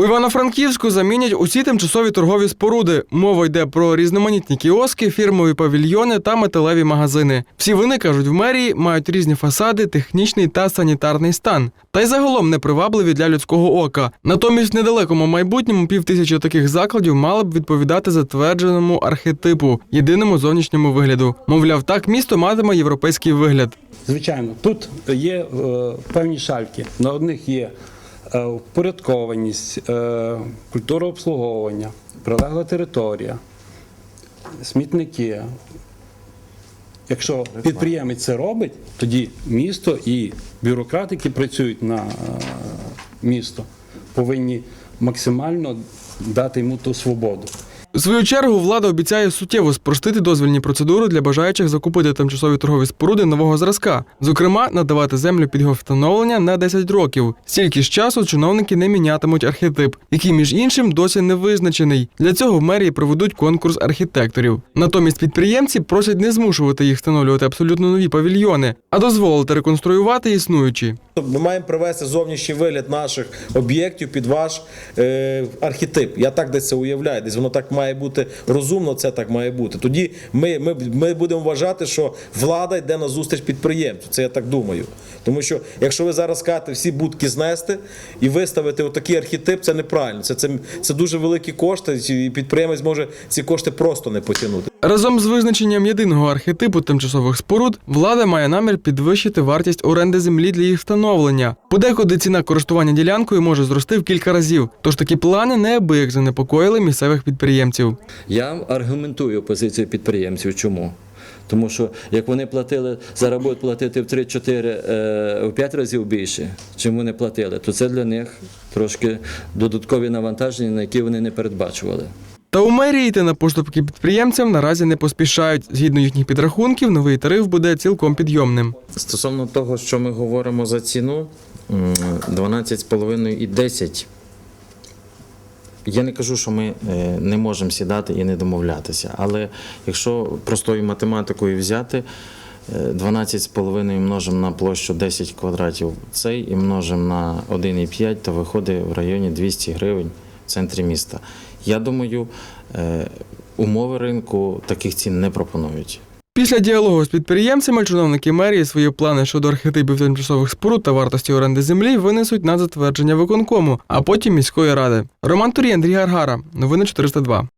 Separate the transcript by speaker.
Speaker 1: У Івано-Франківську замінять усі тимчасові торгові споруди. Мова йде про різноманітні кіоски, фірмові павільйони та металеві магазини. Всі вони кажуть в мерії мають різні фасади, технічний та санітарний стан. Та й загалом непривабливі для людського ока. Натомість в недалекому майбутньому півтисячі таких закладів мали б відповідати затвердженому архетипу, єдиному зовнішньому вигляду. Мовляв, так місто матиме європейський вигляд.
Speaker 2: Звичайно, тут є е, певні шальки. На одних є впорядкованість, е, культура обслуговування, прилегла територія, смітники. Якщо підприємець це робить, тоді місто і бюрократи, які працюють на е, місто, повинні максимально дати йому ту свободу.
Speaker 1: У свою чергу влада обіцяє суттєво спростити дозвільні процедури для бажаючих закупити тимчасові торгові споруди нового зразка. Зокрема, надавати землю під його встановлення на 10 років. Стільки ж часу чиновники не мінятимуть архетип, який між іншим досі не визначений. Для цього в мерії проведуть конкурс архітекторів. Натомість підприємці просять не змушувати їх встановлювати абсолютно нові павільйони, а дозволити реконструювати існуючі.
Speaker 3: Ми маємо привести зовнішній вигляд наших об'єктів під ваш е, архетип. Я так десь це уявляю. Десь воно так має бути розумно, це так має бути. Тоді ми, ми, ми будемо вважати, що влада йде на зустріч підприємцю. Це я так думаю. Тому що якщо ви зараз скажете всі будки знести і виставити отакий архетип, це неправильно. Це, це, це дуже великі кошти, і підприємець може ці кошти просто не потягнути.
Speaker 1: Разом з визначенням єдиного архетипу тимчасових споруд влада має намір підвищити вартість оренди землі для їх встановлення. Подекуди ціна користування ділянкою може зрости в кілька разів. Тож такі плани неабияк занепокоїли місцевих підприємців.
Speaker 4: Я аргументую позицію підприємців. Чому? Тому що як вони платили, зараз будуть платити в 3-4, е, в 5 разів більше, чим вони платили, то це для них трошки додаткові навантаження, на які вони не передбачували.
Speaker 1: Та у мерії йти на поступки підприємцям наразі не поспішають. Згідно їхніх підрахунків, новий тариф буде цілком підйомним.
Speaker 5: Стосовно того, що ми говоримо за ціну м, 12,5 і 10. Я не кажу, що ми е, не можемо сідати і не домовлятися. Але якщо простою математикою взяти е, 12,5 множимо на площу 10 квадратів цей і множимо на 1,5, то виходить в районі 200 гривень в центрі міста. Я думаю, е, умови ринку таких цін не пропонують.
Speaker 1: Після діалогу з підприємцями чиновники мерії свої плани щодо архетипів тимчасових споруд та вартості оренди землі винесуть на затвердження виконкому, а потім міської ради. Роман Турій, Андрій Гаргара. Новини 402.